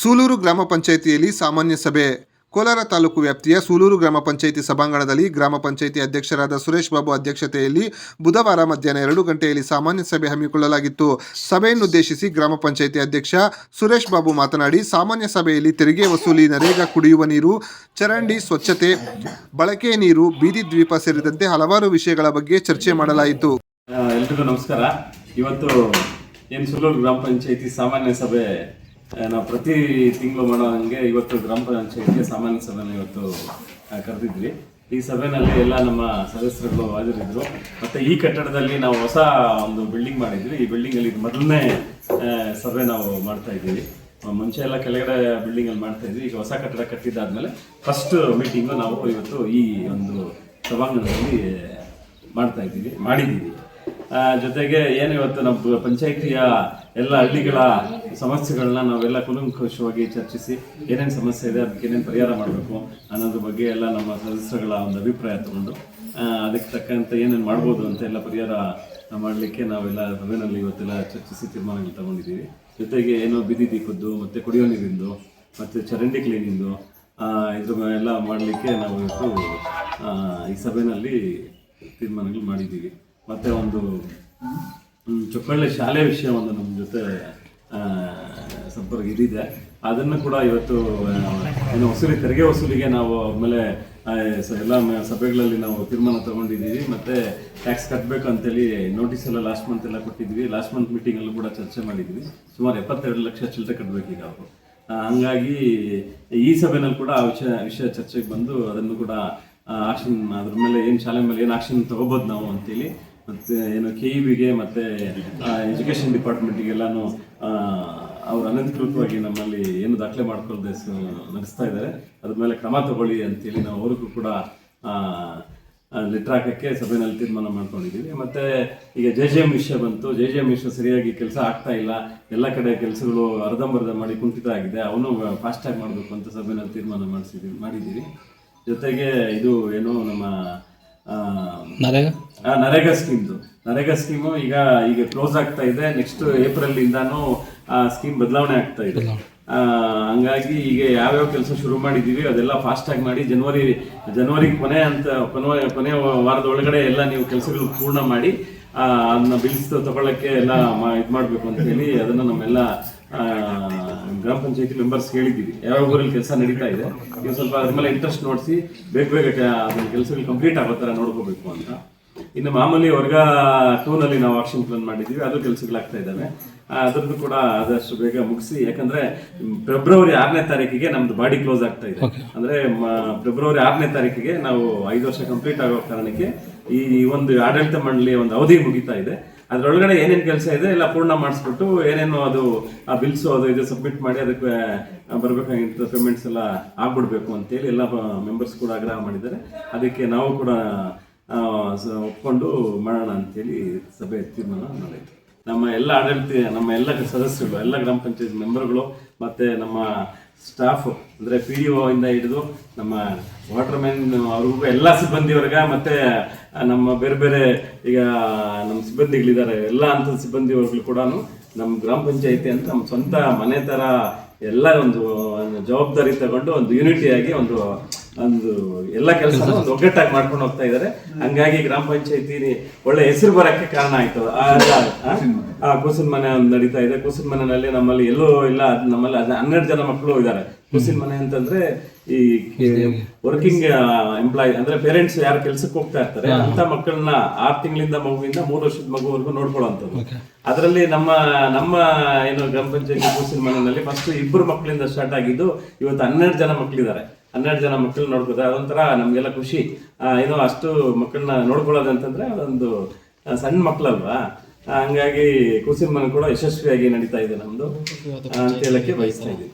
ಸೂಲೂರು ಗ್ರಾಮ ಪಂಚಾಯಿತಿಯಲ್ಲಿ ಸಾಮಾನ್ಯ ಸಭೆ. ಕೋಲಾರ ತಾಲೂಕು ವ್ಯಾಪ್ತಿಯ ಸೂಲೂರು ಗ್ರಾಮ ಪಂಚಾಯಿತಿ ಸಭಾಂಗಣದಲ್ಲಿ ಗ್ರಾಮ ಪಂಚಾಯಿತಿ ಅಧ್ಯಕ್ಷರಾದ ಸುರೇಶ್ ಬಾಬು ಅಧ್ಯಕ್ಷತೆಯಲ್ಲಿ ಬುಧವಾರ ಮಧ್ಯಾಹ್ನ ಎರಡು ಗಂಟೆಯಲ್ಲಿ ಸಾಮಾನ್ಯ ಸಭೆ ಹಮ್ಮಿಕೊಳ್ಳಲಾಗಿತ್ತು. ಸಭೆಯನ್ನುದ್ದೇಶಿಸಿ ಗ್ರಾಮ ಪಂಚಾಯಿತಿ ಅಧ್ಯಕ್ಷ ಸುರೇಶ್ ಬಾಬು ಮಾತನಾಡಿ, ಸಾಮಾನ್ಯ ಸಭೆಯಲ್ಲಿ ತೆರಿಗೆ ವಸೂಲಿ, ನರೇಗಾ ಕುಡಿಯುವ ನೀರು, ಚರಂಡಿ, ಸ್ವಚ್ಛತೆ, ಬಳಕೆ ನೀರು, ಬೀದಿ ದ್ವೀಪ ಸೇರಿದಂತೆ ಹಲವಾರು ವಿಷಯಗಳ ಬಗ್ಗೆ ಚರ್ಚೆ ಮಾಡಲಾಯಿತು. ಎಲ್ರಿಗೂ ನಮಸ್ಕಾರ. ಇವತ್ತು ಏನು ಸುಲೂರು ಗ್ರಾಮ ಪಂಚಾಯಿತಿ ಸಾಮಾನ್ಯ ಸಭೆ ನಾವು ಪ್ರತಿ ತಿಂಗಳು ಮಾಡೋ ಹಂಗೆ ಇವತ್ತು ಗ್ರಾಮ ಪಂಚಾಯತ್ಗೆ ಸಾಮಾನ್ಯ ಸಭೆನ ಇವತ್ತು ಕರೆದಿದ್ವಿ. ಈ ಸಭೆನಲ್ಲಿ ಎಲ್ಲ ನಮ್ಮ ಸದಸ್ಯರುಗಳು ಹಾಜರಿದ್ದರು ಮತ್ತು ಈ ಕಟ್ಟಡದಲ್ಲಿ ನಾವು ಹೊಸ ಒಂದು ಬಿಲ್ಡಿಂಗ್ ಮಾಡಿದ್ವಿ. ಈ ಬಿಲ್ಡಿಂಗಲ್ಲಿ ಇದು ಮೊದಲನೇ ಸಭೆ ನಾವು ಮಾಡ್ತಾ ಇದ್ದೀವಿ. ಮುಂಚೆ ಎಲ್ಲ ಕೆಳಗಡೆ ಬಿಲ್ಡಿಂಗಲ್ಲಿ ಮಾಡ್ತಾ ಇದ್ವಿ. ಈಗ ಹೊಸ ಕಟ್ಟಡ ಕಟ್ಟಿದ್ದಾದ್ಮೇಲೆ ಫಸ್ಟ್ ಮೀಟಿಂಗು ನಾವು ಇವತ್ತು ಈ ಒಂದು ಸಭಾಂಗಣದಲ್ಲಿ ಮಾಡ್ತಾ ಇದ್ದೀವಿ. ಮಾಡಿದ್ದೀವಿ. ಜೊತೆಗೆ ಏನು ಇವತ್ತು ನಮ್ಮ ಪಂಚಾಯಿತಿಯ ಎಲ್ಲ ಹಳ್ಳಿಗಳ ಸಮಸ್ಯೆಗಳನ್ನ ನಾವೆಲ್ಲ ಕುಲಂಕುಷವಾಗಿ ಚರ್ಚಿಸಿ ಏನೇನು ಸಮಸ್ಯೆ ಇದೆ, ಅದಕ್ಕೆ ಏನೇನು ಪರಿಹಾರ ಮಾಡಬೇಕು ಅನ್ನೋದ್ರ ಬಗ್ಗೆ ಎಲ್ಲ ನಮ್ಮ ಸದಸ್ಯರುಗಳ ಒಂದು ಅಭಿಪ್ರಾಯ ತಗೊಂಡು ಅದಕ್ಕೆ ತಕ್ಕಂತೆ ಏನೇನು ಮಾಡ್ಬೋದು ಅಂತ ಎಲ್ಲ ಪರಿಹಾರ ಮಾಡಲಿಕ್ಕೆ ನಾವೆಲ್ಲ ಸಭೆಯಲ್ಲಿ ಇವತ್ತೆಲ್ಲ ಚರ್ಚಿಸಿ ತೀರ್ಮಾನಗಳು ತಗೊಂಡಿದ್ದೀವಿ. ಜೊತೆಗೆ ಏನೋ ಬೀದಿ ದೀಪದ್ದು, ಮತ್ತು ಕುಡಿಯೋ ನೀರಿಂದು, ಮತ್ತು ಚರಂಡಿ ಕ್ಲೀನಿಂದು ಇದ್ರ ಎಲ್ಲ ಮಾಡಲಿಕ್ಕೆ ನಾವು ಇವತ್ತು ಈ ಸಭೆಯಲ್ಲಿ ತೀರ್ಮಾನಗಳು ಮಾಡಿದ್ದೀವಿ. ಮತ್ತು ಒಂದು ಚೊಕ್ಕಳ್ಳಿ ಶಾಲೆ ವಿಷಯ ಒಂದು ನಮ್ಮ ಜೊತೆ ಸಂಪರ್ಕ ಇದಿದೆ. ಅದನ್ನು ಕೂಡ ಇವತ್ತು ಏನು ವಸೂಲಿ ತೆರಿಗೆ ವಸೂಲಿಗೆ ನಾವು ಆಮೇಲೆ ಎಲ್ಲ ಸಭೆಗಳಲ್ಲಿ ನಾವು ತೀರ್ಮಾನ ತಗೊಂಡಿದ್ದೀವಿ. ಮತ್ತೆ ಟ್ಯಾಕ್ಸ್ ಕಟ್ಟಬೇಕು ಅಂತೇಳಿ ನೋಟಿಸ್ ಎಲ್ಲ ಲಾಸ್ಟ್ ಮಂತ್ ಎಲ್ಲ ಕೊಟ್ಟಿದ್ವಿ ಲಾಸ್ಟ್ ಮಂತ್ ಮೀಟಿಂಗಲ್ಲೂ ಕೂಡ ಚರ್ಚೆ ಮಾಡಿದ್ವಿ ಸುಮಾರು ಎಪ್ಪತ್ತೆರಡು ಲಕ್ಷ ಚಿಲ್ಲರೆ ಕಟ್ಟಬೇಕೀಗ ಅವರು. ಆ, ಹಂಗಾಗಿ ಈ ಸಭೆನಲ್ಲಿ ಕೂಡ ಆ ವಿಷಯ ವಿಷಯ ಚರ್ಚೆಗೆ ಬಂದು ಅದನ್ನು ಕೂಡ ಆಕ್ಷನ್ ಅದ್ರ ಮೇಲೆ ಏನು ಶಾಲೆ ಮೇಲೆ ಏನು ಆಕ್ಷನ್ ತಗೋಬೋದು ನಾವು ಅಂತೇಳಿ ಮತ್ತು ಏನು ಕೆ ಇ ಬಿಗೆ ಮತ್ತು ಎಜುಕೇಷನ್ ಡಿಪಾರ್ಟ್ಮೆಂಟಿಗೆಲ್ಲಾನು ಅವ್ರು ಅನಧಿಕೃತವಾಗಿ ನಮ್ಮಲ್ಲಿ ಏನು ದಾಖಲೆ ಮಾಡ್ಕೊಳ್ಳದೆ ನಡೆಸ್ತಾ ಇದ್ದಾರೆ. ಅದ್ರ ಮೇಲೆ ಕ್ರಮ ತಗೊಳ್ಳಿ ಅಂತೇಳಿ ನಾವು ಅವ್ರಿಗೂ ಕೂಡ ಲೆಟ್ರ್ ಹಾಕಕ್ಕೆ ಸಭೆಯಲ್ಲಿ ತೀರ್ಮಾನ ಮಾಡ್ಕೊಂಡಿದ್ದೀವಿ. ಮತ್ತೆ ಈಗ ಜೆ ಜೆ ಎಂ ವಿಷಯ ಬಂತು. ಜೆ ಜೆ ಎಂ ವಿಷಯ ಸರಿಯಾಗಿ ಕೆಲಸ ಆಗ್ತಾ ಇಲ್ಲ. ಎಲ್ಲ ಕಡೆ ಕೆಲಸಗಳು ಅರ್ಧಂಬರ್ಧ ಮಾಡಿ ಕುಂಠಿತ ಆಗಿದೆ. ಅವನು ಫಾಸ್ಟ್ಯಾಗ್ ಮಾಡಬೇಕು ಅಂತ ಸಭೆಯಲ್ಲಿ ತೀರ್ಮಾನ ಮಾಡಿಸಿದ್ದೀವಿ ಮಾಡಿದ್ದೀವಿ. ಜೊತೆಗೆ ಇದು ಏನು ನಮ್ಮ ನರೇಗಾ? ಆ, ನರೇಗಾ ಸ್ಕೀಮ್ದು ನರೇಗಾ ಸ್ಕೀಮು ಈಗ ಈಗ ಕ್ಲೋಸ್ ಆಗ್ತಾ ಇದೆ. ನೆಕ್ಸ್ಟ್ ಏಪ್ರಿಲ್ ಇಂದಾನು ಆ ಸ್ಕೀಮ್ ಬದಲಾವಣೆ ಆಗ್ತಾ ಇದೆ. ಆ, ಹಂಗಾಗಿ ಈಗ ಯಾವ್ಯಾವ ಕೆಲಸ ಶುರು ಮಾಡಿದೀವಿ ಅದೆಲ್ಲ ಫಾಸ್ಟ್ ಆಗಿ ಮಾಡಿ ಜನವರಿ ಜನವರಿ ಕೊನೆ ಅಂತ ಕೊನೆ ಕೊನೆ ವಾರದ ಒಳಗಡೆ ಎಲ್ಲ ನೀವು ಕೆಲಸಗಳು ಪೂರ್ಣ ಮಾಡಿ ಅದನ್ನ ಬಿಲ್ಸ್ ತಗೊಳ್ಳಕ್ಕೆ ಎಲ್ಲ ಇದು ಮಾಡಬೇಕು ಅಂತ ಹೇಳಿ ಅದನ್ನ ನಮ್ಮೆಲ್ಲ ಗ್ರಾಮ ಪಂಚಾಯತಿ ಮೆಂಬರ್ಸ್ ಹೇಳಿದ್ದೀವಿ. ಯಾವ ಊರಲ್ಲಿ ಕೆಲಸ ನಡೀತಾ ಇದೆ. ನೀವು ಸ್ವಲ್ಪ ಅದ್ರ ಮೇಲೆ ಇಂಟ್ರೆಸ್ಟ್ ನೋಡಿಸಿ ಬೇಗ ಬೇಗ ಅದನ್ನ ಕೆಲಸಗಳು ಕಂಪ್ಲೀಟ್ ಆಗೋ ಥರ ನೋಡ್ಕೋಬೇಕು ಅಂತ. ಇನ್ನು ಮಾಮೂಲಿ ವರ್ಗ ಟೂನಲ್ಲಿ ನಾವು ಆಕ್ಷನ್ ಪ್ಲಾನ್ ಮಾಡಿದ್ದೀವಿ. ಅದು ಕೆಲಸಗಳಾಗ್ತಾ ಇದ್ದಾವೆ. ಅದ್ರದ್ದು ಕೂಡ ಆದಷ್ಟು ಬೇಗ ಮುಗಿಸಿ ಯಾಕಂದ್ರೆ ಫೆಬ್ರವರಿ ಆರನೇ ತಾರೀಕಿಗೆ ನಮ್ದು ಬಾಡಿ ಕ್ಲೋಸ್ ಆಗ್ತಾ ಇದೆ. ಅಂದ್ರೆ ಫೆಬ್ರವರಿ ಆರನೇ ತಾರೀಕಿಗೆ ನಾವು ಐದು ವರ್ಷ ಕಂಪ್ಲೀಟ್ ಆಗೋ ಕಾರಣಕ್ಕೆ ಈ ಒಂದು ಆಡಳಿತ ಮಂಡಳಿಯ ಒಂದು ಅವಧಿ ಮುಗಿತಾ ಇದೆ. ಅದ್ರೊಳಗಡೆ ಏನೇನು ಕೆಲಸ ಇದೆ ಎಲ್ಲ ಪೂರ್ಣ ಮಾಡಿಸ್ಬಿಟ್ಟು ಏನೇನು ಅದು ಆ ಬಿಲ್ಸು ಅದು ಇದು ಸಬ್ಮಿಟ್ ಮಾಡಿ ಅದಕ್ಕೆ ಬರಬೇಕಾಗಿಂತ ಪೇಮೆಂಟ್ಸ್ ಎಲ್ಲ ಆಗ್ಬಿಡ್ಬೇಕು ಅಂತೇಳಿ ಎಲ್ಲ ಮೆಂಬರ್ಸ್ ಕೂಡ ಆಗ್ರಹ ಮಾಡಿದ್ದಾರೆ. ಅದಕ್ಕೆ ನಾವು ಕೂಡ ಒಪ್ಕೊಂಡು ಮಾಡೋಣ ಅಂತೇಳಿ ಸಭೆ ತೀರ್ಮಾನ ಮಾಡಿದ್ವಿ. ನಮ್ಮ ಎಲ್ಲ ಆಡಳಿತ, ನಮ್ಮ ಎಲ್ಲ ಸದಸ್ಯರು, ಎಲ್ಲ ಗ್ರಾಮ ಪಂಚಾಯತ್ ಮೆಂಬರ್ಗಳು, ಮತ್ತು ನಮ್ಮ ಸ್ಟಾಫ್, ಅಂದರೆ ಪಿ ಡಿ ಇಂದ ಹಿಡಿದು ನಮ್ಮ ವಾಟರ್ ಮ್ಯಾನ್ ಅವ್ರಿಗೂ ಎಲ್ಲ ಸಿಬ್ಬಂದಿವರ್ಗ, ಮತ್ತು ನಮ್ಮ ಬೇರೆ ಬೇರೆ ಈಗ ನಮ್ಮ ಸಿಬ್ಬಂದಿಗಳಿದ್ದಾರೆ, ಎಲ್ಲ ಹಂತದ ಸಿಬ್ಬಂದಿವರ್ಗಳು ಕೂಡ ನಮ್ಮ ಗ್ರಾಮ ಪಂಚಾಯಿತಿ ಅಂತ ನಮ್ಮ ಸ್ವಂತ ಮನೆ ಥರ ಎಲ್ಲ ಒಂದು ಜವಾಬ್ದಾರಿ ತಗೊಂಡು ಒಂದು ಯೂನಿಟಿಯಾಗಿ ಒಂದು ಒಂದು ಎಲ್ಲ ಕೆಲಸ. ಒಂದು ಒಗ್ಗಟ್ಟಾಗಿ ಮಾಡ್ಕೊಂಡು ಹೋಗ್ತಾ ಇದ್ದಾರೆ. ಹಂಗಾಗಿ ಗ್ರಾಮ ಪಂಚಾಯತಿ ಒಳ್ಳೆ ಹೆಸರು ಬರಕ್ಕೆ ಕಾರಣ ಆಯ್ತು. ಆ- ಕುಸಿನ ಮನೆ ಒಂದು ನಡೀತಾ ಇದೆ. ಕೂಸಿನ ಮನೆಯಲ್ಲಿ ನಮ್ಮಲ್ಲಿ ಎಲ್ಲೂ ಇಲ್ಲ ನಮ್ಮಲ್ಲಿ ಹನ್ನೆರಡು ಜನ ಮಕ್ಕಳು ಇದ್ದಾರೆ. ಕುಸಿನ ಮನೆ ಅಂತಂದ್ರೆ ಈ ವರ್ಕಿಂಗ್ ಎಂಪ್ಲಾಯ್ ಅಂದ್ರೆ ಪೇರೆಂಟ್ಸ್ ಯಾರು ಕೆಲ್ಸಕ್ಕೆ ಹೋಗ್ತಾ ಇರ್ತಾರೆ ಅಂತ ಮಕ್ಕಳನ್ನ ಆರ್ ತಿಂಗಳಿಂದ ಮಗುವಿಂದ ಮೂರು ವರ್ಷದ ಮಗುವರೆಗೂ ನೋಡ್ಕೊಳ್ಳೋಂಥದ್ದು. ಅದರಲ್ಲಿ ನಮ್ಮ ನಮ್ಮ ಏನು ಗ್ರಾಮ ಪಂಚಾಯತಿ ಕುಸಿನ ಮನೆಯಲ್ಲಿ ಫಸ್ಟ್ ಇಬ್ಬರು ಮಕ್ಕಳಿಂದ ಸ್ಟಾರ್ಟ್ ಆಗಿದ್ದು ಇವತ್ತು ಹನ್ನೆರಡು ಜನ ಮಕ್ಕಳಿದ್ದಾರೆ ಹನ್ನೆರಡು ಜನ ಮಕ್ಕಳು ನೋಡ್ಬೋದು ಅದೊಂಥರ ನಮಗೆಲ್ಲ ಖುಷಿ. ಏನೋ ಅಷ್ಟು ಮಕ್ಕಳನ್ನ ನೋಡ್ಕೊಳ್ಳೋದು ಅಂತಂದ್ರೆ ಅದೊಂದು ಸಣ್ಣ ಮಕ್ಕಳಲ್ವಾ? ಹಂಗಾಗಿ ಕೂಸಿನ ಮನೆ ಕೂಡ ಯಶಸ್ವಿಯಾಗಿ ನಡೀತಾ ಇದೆ ನಮ್ದು. ಆ, ಅಂತ ಹೇಳಕ್ಕೆ ಬಯಸ್ತಾ ಇದ್ದೀವಿ